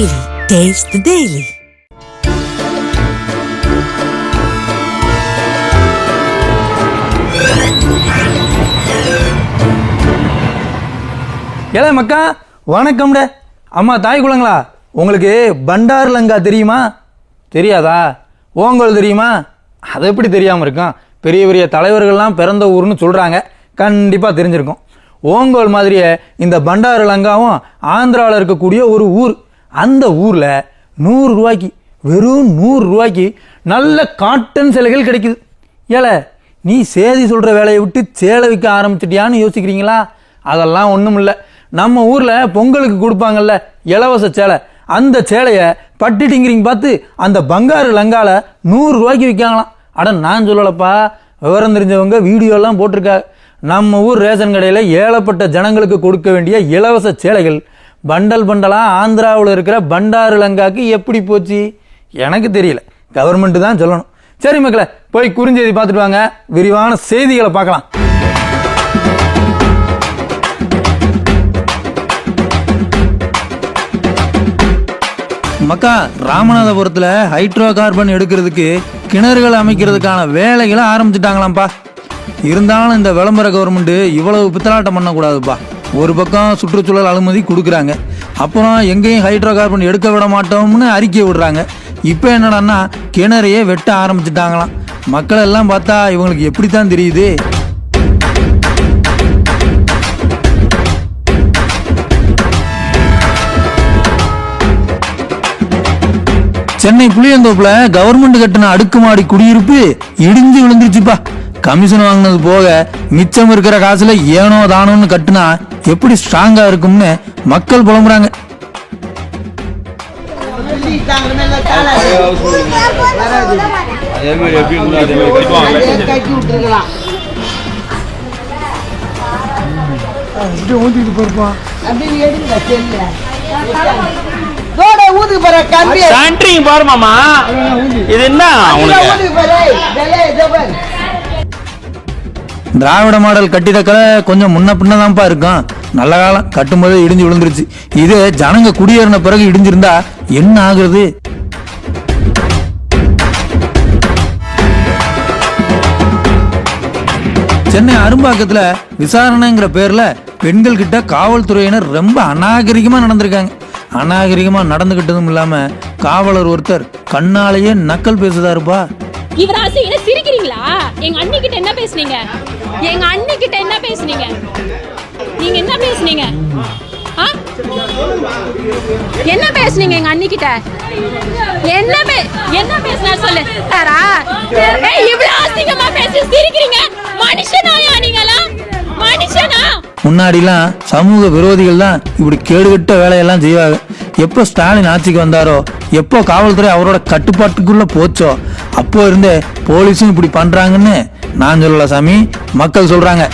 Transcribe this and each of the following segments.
Daily. Taste the Daily. மக்கா வணக்கம்டே. அம்மா தாய் குளங்களா உங்களுக்கு பண்டார் லங்கா தெரியுமா? தெரியாதா? ஓங்கோல் தெரியுமா? அது எப்படி தெரியாமல் இருக்கும்? பெரிய பெரிய தலைவர்கள்லாம் பிறந்த ஊர்னு சொல்கிறாங்க கண்டிப்பாக தெரிஞ்சிருக்கும். ஓங்கோல் மாதிரியே இந்த பண்டார் லங்காவும் ஆந்திராவில் இருக்கக்கூடிய ஒரு ஊர். அந்த ஊரில் நூறுரூவாய்க்கு வெறும் நூறு ரூபாய்க்கு நல்ல காட்டன் சிலைகள் கிடைக்குது. ஏழை நீ சேதி சொல்கிற வேலையை விட்டு சேலை விற்க ஆரம்பிச்சிட்டியான்னு யோசிக்கிறீங்களா? அதெல்லாம் ஒன்றும் இல்லை. நம்ம ஊரில் பொங்கலுக்கு கொடுப்பாங்கல்ல இலவச சேலை. அந்த சேலையை பட்டு பார்த்து அந்த பங்காரு லங்கால நூறுரூவாய்க்கு விற்காங்களாம். அட நான் சொல்லலப்பா. விவரம் தெரிஞ்சவங்க வீடியோலாம் போட்டிருக்காங்க. நம்ம ஊர் ரேஷன் கடையில் ஏழப்பட்ட ஜனங்களுக்கு கொடுக்க வேண்டிய இலவச சேலைகள் பண்டல் பண்டலாக ஆந்திராவில் இருக்கிற பண்டாரு லங்காக்கு எப்படி போச்சு? எனக்கு தெரியல. கவர்மெண்ட்டு தான் சொல்லணும். சரி மக்களே போய் குறுஞ்செய்தி பார்த்துட்டு வாங்க. விரிவான செய்திகளை பார்க்கலாம். மக்கா ராமநாதபுரத்தில் ஹைட்ரோ கார்பன் எடுக்கிறதுக்கு கிணறுகள் அமைக்கிறதுக்கான வேலைகளை ஆரம்பிச்சிட்டாங்களாம்ப்பா. இருந்தாலும் இந்த விளம்பர கவர்மெண்ட்டு இவ்வளவு பித்தலாட்டம் பண்ணக்கூடாதுப்பா. ஒரு பக்கம் சுற்றுச்சூழல் அனுமதி கொடுக்குறாங்க. அப்புறம் எங்கேயும் ஹைட்ரோ கார்பன் எடுக்க விட மாட்டோம்னு அறிக்கை விடுறாங்க. இப்போ என்னடான்னா கிணறையே வெட்ட ஆரம்பிச்சிட்டாங்களாம். மக்கள் எல்லாம் பார்த்தா இவங்களுக்கு எப்படி தான் தெரியுது? சென்னை புளியந்தோப்புல கவர்மெண்ட் கட்டின அடுக்குமாடி குடியிருப்பு இடிஞ்சு விழுந்துருச்சுப்பா. கமிஷன் வாங்கினது போக மிச்சம் இருக்கிற காசுல ஏனோ தானோன்னு கட்டுனா எப்படி ஸ்ட்ராங்கா இருக்கும்னு மக்கள் புலம்புறாங்க. அதே மாதிரி எப்படி இருந்தாலும் அதே மாதிரி கட்டுவாங்க கட்டி விட்டுருக்கலாம் அப்படின்னு எடுங்க செல்ல தோட ஊதுக்கு போற கம்பி சாண்ட்ரிங் பாரு. மாமா இது என்ன திராவிட மாடல் கட்டிடக்கலை கொஞ்சம் முன்ன பின்னதான்ப்பா இருக்கும். நல்ல காலம் கட்டும்போதே இடிஞ்சு விழுந்துருச்சு. இது ஜனங்க குடியேறின பிறகு இடிஞ்சிருந்தா என்ன ஆகுறது? சென்னை அரும்பாக்கத்தில் விசாரணைங்கிற பேரில் பெண்கள் கிட்ட காவல்துறையினர் ரொம்ப அநாகரிகமாக நடந்திருக்காங்க. அநாகரிகமாக நடந்துகிட்டதும் இல்லாமல் காவலர் ஒருத்தர் கண்ணாலேயே நக்கல் பேசுதாருப்பா. இவர் சிரிக்கிறீங்களா? எங்க அண்ணி கிட்ட என்ன பேசுனீங்க? எங்க அண்ணி கிட்ட என்ன பேசுனீங்க? நீங்க என்ன பேசுனீங்க? என்ன பேசுனீங்க எங்க அண்ணி கிட்ட என்ன பே என்ன பேசுனா சொல்லு. சாரா ஏய் இவ்வளவு அசிங்கமா பேசி சிரிக்கிறீங்க. மனுஷனாயா நீங்களா மனுஷனா? முன்னாடிலாம் சமூக விரோதிகள் தான் இப்படி கேடுகட்ட வேலையெல்லாம் செய்வாங்க. எப்போ ஸ்டாலின் ஆட்சிக்கு வந்தாரோ எப்போ காவல்துறை அவரோட கட்டுப்பாட்டுக்குள்ளே போச்சோ அப்போ இருந்தே போலீஸும் இப்படி பண்ணுறாங்கன்னு நான் சொல்லல சாமி மக்கள் சொல்றாங்க.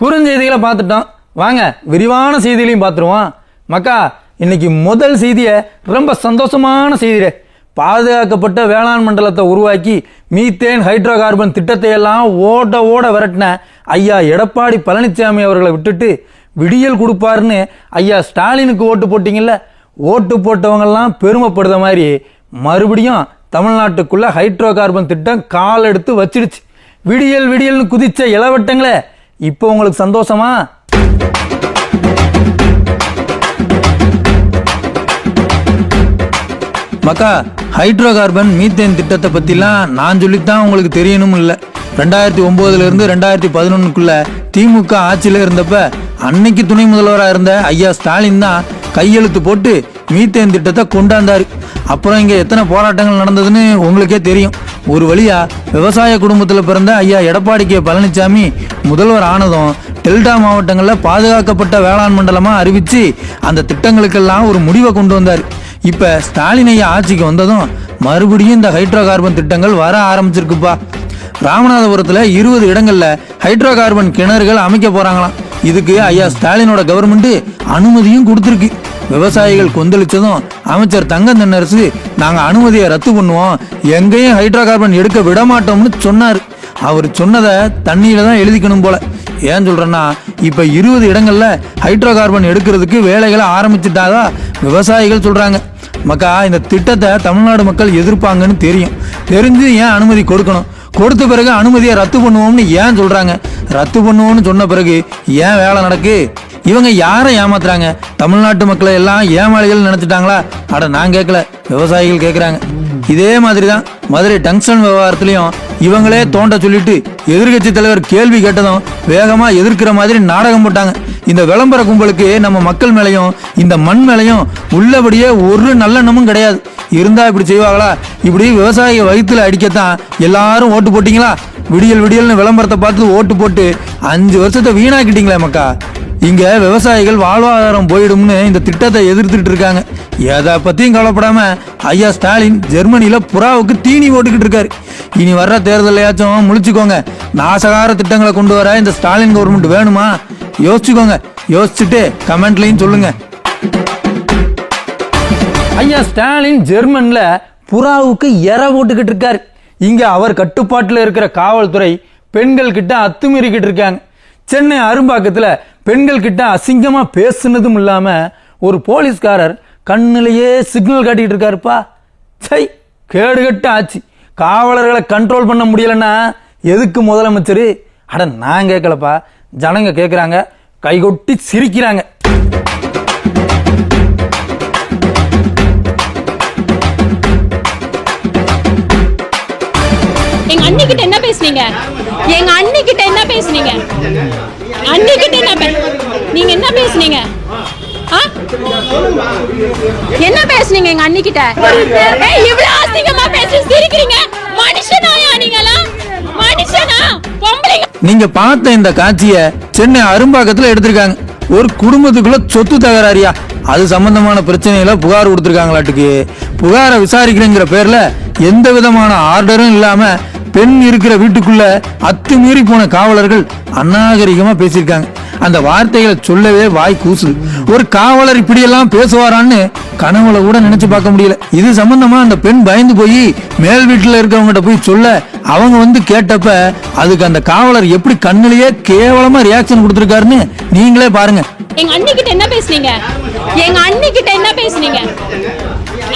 குறுஞ்செய்திகளை பார்த்துட்டோம். வாங்க விரிவான செய்திகளையும் பார்த்துருவோம். மக்கா இன்னைக்கு முதல் செய்தியை ரொம்ப சந்தோஷமான செய்தியே. பாதுகாக்கப்பட்ட வேளாண் மண்டலத்தை உருவாக்கி மீத்தேன் ஹைட்ரோ கார்பன் திட்டத்தை எல்லாம் ஓட ஓட விரட்டின ஐயா எடப்பாடி பழனிசாமி அவர்களை விட்டுட்டு விடியல் கொடுப்பாருன்னு ஐயா ஸ்டாலினுக்கு ஓட்டு போட்டிங்கல்ல? ஓட்டு போட்டவங்கெல்லாம் பெருமைப்படுத மாதிரி மறுபடியும் தமிழ்நாட்டுக்குள்ள ஹைட்ரோ கார்பன் திட்டம் கால் எடுத்து வச்சிடுச்சு. விடியல் விடியல்னு குதிச்ச இளவட்டங்களே இப்போ உங்களுக்கு சந்தோஷமா? மக்கா ஹைட்ரோ கார்பன் மீத்தேன் திட்டத்தை பற்றிலாம் நான் சொல்லித்தான் உங்களுக்கு தெரியணும் இல்லை. ரெண்டாயிரத்தி ஒம்போதுலேருந்து ரெண்டாயிரத்தி பதினொன்னுக்குள்ள திமுக ஆட்சியில் இருந்தப்ப அன்னைக்கு துணை முதல்வராக இருந்த ஐயா ஸ்டாலின் தான் கையெழுத்து போட்டு மீத்தேன் திட்டத்தை கொண்டாந்தாரு. அப்புறம் இங்கே எத்தனை போராட்டங்கள் நடந்ததுன்னு உங்களுக்கே தெரியும். ஒரு வழியா விவசாய குடும்பத்தில் பிறந்த ஐயா எடப்பாடி கே பழனிசாமி முதல்வர் ஆனதும் டெல்டா மாவட்டங்களில் பாதுகாக்கப்பட்ட வேளாண் மண்டலமாக அறிவித்து அந்த திட்டங்களுக்கெல்லாம் ஒரு முடிவை கொண்டு வந்தார். இப்போ ஸ்டாலின் ஐயா ஆட்சிக்கு வந்ததும் மறுபடியும் இந்த ஹைட்ரோ கார்பன் திட்டங்கள் வர ஆரம்பிச்சிருக்குப்பா. ராமநாதபுரத்தில் இருபது இடங்களில் ஹைட்ரோ கார்பன் கிணறுகள் அமைக்க போகிறாங்களாம் இதுக்கு ஐயா ஸ்டாலினோட கவர்மெண்ட் அனுமதியும் கொடுத்துருக்கு. விவசாயிகள் கொந்தளிச்சதும் அமைச்சர் தங்க தென்னரசு நாங்க அனுமதியை ரத்து பண்ணுவோம். எங்கேயும் ஹைட்ரோ கார்பன் எடுக்க விட மாட்டோம்னு சொன்னார். அவர் சொன்னதை தண்ணியில தான் எழுதிக்கணும் போல. ஏன் சொல்றேன்னா இப்ப இருபது இடங்கள்ல ஹைட்ரோ கார்பன் எடுக்கிறதுக்கு வேலைகளை ஆரம்பிச்சுட்டாதா விவசாயிகள் சொல்றாங்க. மக்கா இந்த திட்டத்தை தமிழ்நாடு மக்கள் எதிர்ப்பாங்கன்னு தெரியும். தெரிஞ்சு ஏன் அனுமதி கொடுக்கணும்? கொடுத்த பிறகு அனுமதியை ரத்து பண்ணுவோம்னு ஏன் சொல்றாங்க? ரத்து பண்ணுவோம்னு சொன்ன பிறகு ஏன் வேலை நடக்கு? இவங்க யாரை ஏமாத்துறாங்க? தமிழ்நாட்டு மக்களை எல்லாம் ஏமாளிகள் நினைச்சிட்டாங்களா? அட நான் கேட்கல. விவசாயிகள் கேட்குறாங்க. இதே மாதிரி தான் மதுரை டங்ஸ்டன் விவகாரத்துலையும் இவங்களே தோண்ட சொல்லிட்டு எதிர்கட்சி தலைவர் கேள்வி கேட்டதும் வேகமாக எதிர்க்கிற மாதிரி நாடகம் போட்டாங்க. இந்த விளம்பர கும்பலுக்கு நம்ம மக்கள் மேலையும் இந்த மண் மேலையும் உள்ளபடியே ஒரு நல்லெண்ணமும் கிடையாது. இருந்தா இப்படி செய்வாங்களா? இப்படி விவசாயிய வயிற்றுல அடிக்கத்தான் எல்லாரும் ஓட்டு போட்டிங்களா? விடியல் விடியல்னு விளம்பரத்தை பார்த்து ஓட்டு போட்டு அஞ்சு வருஷத்தை வீணாக்கிட்டீங்களே மக்கா. இங்க விவசாயிகள் வாழ்வாதாரம் போயிடும்னு இந்த திட்டத்தை எதிர்த்துட்டு இருக்காங்க. எதை பத்தியும் கவலைப்படாம ஐயா ஸ்டாலின் ஜெர்மனியில புறாவுக்கு தீனி போட்டுக்கிட்டு இருக்காரு. இனி வர்ற தேர்தலையாச்சும் முழிச்சுக்கோங்க. நாசகார திட்டங்களை கொண்டு வர இந்த ஸ்டாலின் கவர்மெண்ட் வேணுமா? யோசிச்சுக்கோங்க. யோசிச்சுட்டு கமெண்ட்லையும் சொல்லுங்க. ஐயா ஸ்டாலின் ஜெர்மன்ல புறாவுக்கு எற போட்டுக்கிட்டு இருக்காரு. இங்க அவர் கட்டுப்பாட்டில் இருக்கிற காவல்துறை பெண்கள் கிட்ட அத்துமீறிக்கிட்டு இருக்காங்க. சென்னை அரும்பாக்கத்துல பெண்கள் கிட்ட அசிங்கமா பேசுனதும் இல்லாம ஒரு போலீஸ்காரர் கண்ணிலேயே சிக்னல் காட்டிக்கிட்டு இருக்காருப்பா. சை கேடுகட்ட ஆச்சு. காவலர்களை கண்ட்ரோல் பண்ண முடியலன்னா எதுக்கு முதலமைச்சர்? அட நான் கேட்கலப்பா. ஜனங்க கேட்குறாங்க கைகொட்டி சிரிக்கிறாங்க. எங்க அண்ணி கிட்ட என்ன பேசுனீங்க? எங்க அண்ணி கிட்ட என்ன பேசுனீங்க? அன்னைக்கிட்ட நான் நீங்க என்ன பேசுனீங்க? என்ன பேசுனீங்க எங்க அண்ணி இவ்வளவு அசிங்கமா பேசி சிரிக்கிறீங்க. மனுஷனாயா நீங்களா மனுஷனா? பொம்பளைங்க நீங்க பார்த்த இந்த காட்சிய சென்னை அரும்பாக்கத்துல எடுத்திருக்காங்க. ஒரு குடும்பத்துக்குள்ள சொத்து தகராறியா? அது சம்பந்தமான பிரச்சனையில புகார் கொடுத்துருக்காங்களாட்டுக்கு. புகாரை விசாரிக்கிறேங்கிற பேர்ல எந்த விதமான ஆர்டரும் இல்லாம பெண் இருக்கிற வீட்டுக்குள்ள அத்துமீறி போன காவலர்கள் அநாகரிகமா பேசியிருக்காங்க. அந்த வார்த்தைகளை சொல்லவே வாய் கூசுது ஒரு காவலர் இப்படியெல்லாம் பேசுவாரான்னு கனவுல கூட நினைச்சு பார்க்க முடியல. இது சம்பந்தமா அந்த பெண் பயந்து போய் மேல் வீட்டுல இருக்கிறவங்ககிட்ட போய் சொல்ல அவங்க வந்து கேட்டப்ப அதுக்கு அந்த காவலர் எப்படி கண்ணிலேயே கேவலமா ரியாக்ஷன் கொடுத்துருக்காருன்னு நீங்களே பாருங்க. எங்க அண்ணி கிட்ட என்ன பேசுனீங்க? எங்க அண்ணி கிட்ட என்ன பேசுனீங்க?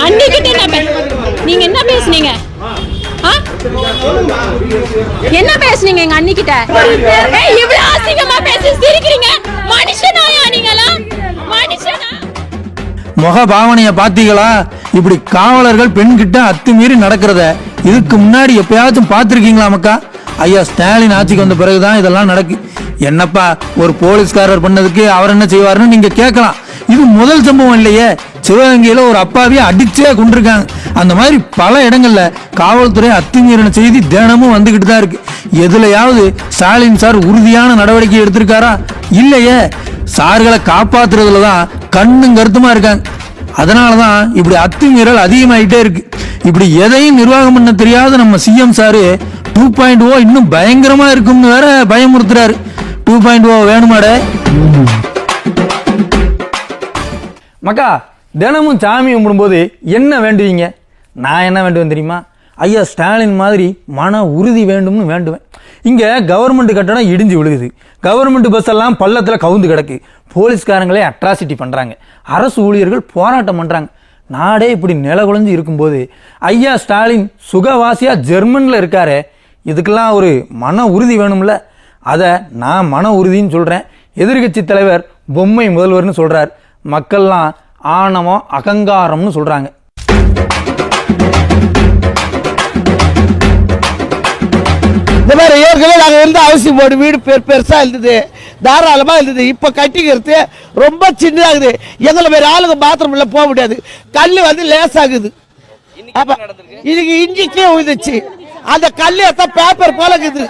அண்ணி கிட்ட என்ன நீங்க என்ன பேசுனீங்க? என்ன பேசுனீங்க எங்க அண்ணிக்கிட்ட? ஏய், இவ்வளவு அசிங்கமா பேசி சிரிக்கிறீங்க. மனுஷனாயா நீங்களா மனுஷனா? முக பாவனைய பாத்தீங்களா இப்படி காவலர்கள் பெண்கிட்ட அத்துமீறி நடக்கிறத இதுக்கு முன்னாடி எப்பயாச்சும் பார்த்துருக்கீங்களா மக்கா? ஐயா ஸ்டாலின் ஆட்சிக்கு வந்த பிறகுதான் இதெல்லாம் நடக்கு. என்னப்பா ஒரு போலீஸ்காரர் பண்ணதுக்கு அவர் என்ன செய்வாருன்னு நீங்க கேட்கலாம். இது முதல் சம்பவம் இல்லையே. சிவகங்கையில் ஒரு அப்பாவியை அடிச்சே கொண்டிருக்காங்க அந்த மாதிரி பல இடங்கள்ல காவல்துறை அத்துமீறின செய்தி தினமும் வந்துகிட்டு தான் இருக்கு. எதுலையாவது ஸ்டாலின் சார் உறுதியான நடவடிக்கை எடுத்திருக்காரா? இல்லையே. சார்களை காப்பாத்துறதுல தான் கண்ணும் கருத்துமா இருக்காங்க. அதனால தான் இப்படி அத்துமீறல் அதிகமாயிட்டே இருக்கு. இப்படி எதையும் நிர்வாகம் பண்ண தெரியாத நம்ம CM sir two point O இன்னும் பயங்கரமா இருக்கும்னு வேற பயமுறுத்துறாரு. டூ பாயிண்ட் ஓ வேணுமாடே? மக்கா தினமும் சாமி கும்பிடும்போது என்ன வேண்டுவீங்க? நான் என்ன வேண்டுவேன் தெரியுமா? ஐயா ஸ்டாலின் மாதிரி மன உறுதி வேண்டும்னு வேண்டுவேன். இங்கே கவர்மெண்ட் கட்டடம் இடிஞ்சு விழுகுது. கவர்மெண்ட் பஸ் எல்லாம் பள்ளத்தில் கவுந்து கிடக்கு. போலீஸ்காரங்களே அட்ராசிட்டி பண்ணுறாங்க அரசு ஊழியர்கள் போராட்டம் பண்ணுறாங்க நாடே இப்படி நிலகுலைஞ்சு இருக்கும்போது ஐயா ஸ்டாலின் சுகவாசியாக ஜெர்மனில் இருக்காரு இதுக்கெல்லாம் ஒரு மன உறுதி வேணும்ல? அதை நான் மன உறுதின்னு சொல்கிறேன் எதிர்க்கட்சி தலைவர் பொம்மை முதல்வர்னு சொல்கிறார் மக்கள்லாம் ஆணவம் அகங்காரம்னு சொல்கிறாங்க இந்த மாதிரி ஏற்கனவே நாங்கள் இருந்த அவசியம் போர்டு வீடு பெரு பெருசாக இருந்தது தாராளமாக இருந்தது. இப்போ கட்டிக்கிறது ரொம்ப சின்னதாகுது. எங்களை மாதிரி ஆளுங்க பாத்ரூம் உள்ள போக முடியாது. கல் வந்து லேசாகுது. அப்ப இதுக்கு இஞ்சிக்கே உழுதுச்சு அந்த கல் எத்தான் பேப்பர் போல இருக்குது.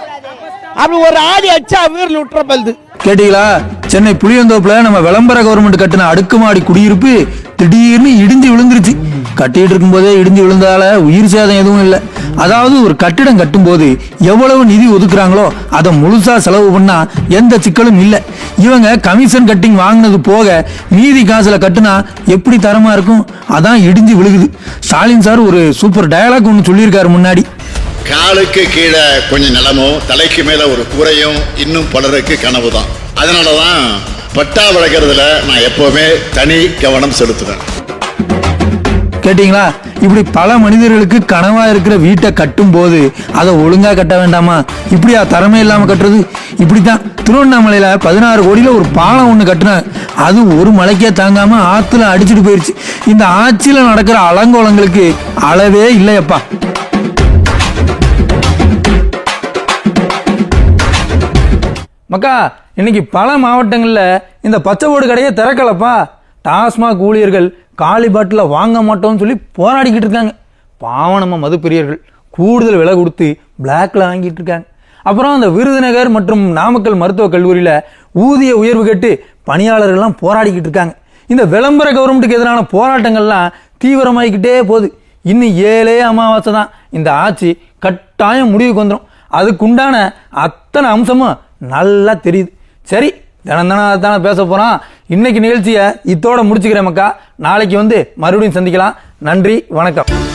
அப்படி ஒரு ஆடி அடிச்சா வீரல் விட்டுற பல்து. கேட்டீங்களா? சென்னை புளியந்தோப்புல நம்ம விளம்பர கவர்மெண்ட் கட்டின அடுக்குமாடி குடியிருப்பு திடீர்னு இடிஞ்சு விழுந்துருச்சு. கட்டிட்டு இருக்கும்போதே இடிஞ்சு விழுந்தால உயிர் சேதம் எதுவும் இல்லை. அதாவது ஒரு கட்டிடம் கட்டும்போது எவ்வளவு நிதி ஒதுக்குறாங்களோ அதை முழுசா செலவு பண்ணா எந்த சிக்கலும் இல்லை. இவங்க கமிஷன் கட்டிங் வாங்கினது போக மீதி காசுல கட்டுனா எப்படி தரமா இருக்கும்? அதான் இடிஞ்சு விழுகுது. ஸ்டாலின் சார் ஒரு சூப்பர் டயலாக் ஒன்று சொல்லியிருக்காரு முன்னாடி. காலுக்கு கீழே கொஞ்சம் நிலமும் தலைக்கு மேல ஒரு கூரையும் இன்னும் பலருக்கு கனவு தான் அதனால தான் பட்டா வளர்க்கறதுல நான் எப்பவுமே தனி கவனம் செலுத்துவேன். கேட்டிங்களா? இப்படி பல மனிதர்களுக்கு கனவா இருக்கிற வீட்டை கட்டும் போது அதை ஒழுங்கா கட்ட வேண்டாமா? இப்படியா திறமை இல்லாம கட்டுறது? இப்படித்தான். திருவண்ணாமலையில பதினாறு கோடியில ஒரு பாலம் ஒன்று கட்டினாங்க அது ஒரு மலைக்கே தாங்காம ஆத்துல அடிச்சுட்டு போயிருச்சு. இந்த ஆட்சியில நடக்கிற அலங்கோலங்களுக்கு அளவே இல்லையப்பா. மக்கா இன்னைக்கு பல மாவட்டங்களில் இந்த பச்சை ஓடு கடையை திறக்கலப்பா. டாஸ்மாக் ஊழியர்கள் காலி பாட்டில் வாங்க மாட்டோம்னு சொல்லி போராடிக்கிட்டு இருக்காங்க. பாவம் நம்ம மதுப்பிரியர்கள். கூடுதல் விலை கொடுத்து பிளாக்ல வாங்கிட்டு இருக்காங்க. அப்புறம் அந்த விருதுநகர் மற்றும் நாமக்கல் மருத்துவக் கல்லூரியில் ஊதிய உயர்வு கேட்டு பணியாளர்கள்லாம் போராடிக்கிட்டு இருக்காங்க. இந்த விளம்பர கவர்மெண்ட்டுக்கு எதிரான போராட்டங்கள்லாம் தீவிரமாகிக்கிட்டே போகுது. இன்னும் ஏழே அமாவாசை தான். இந்த ஆட்சி கட்டாயம் முடிவுக்கு வந்துடும் அதுக்குண்டான அத்தனை அம்சமும் நல்லா தெரியுது. சரி தினம் தினம் தானே பேச போகிறோம் இன்னைக்கு நிகழ்ச்சியை இத்தோடு முடிச்சுக்கிறேன் மக்கா. நாளைக்கு வந்து மறுபடியும் சந்திக்கலாம். நன்றி வணக்கம்.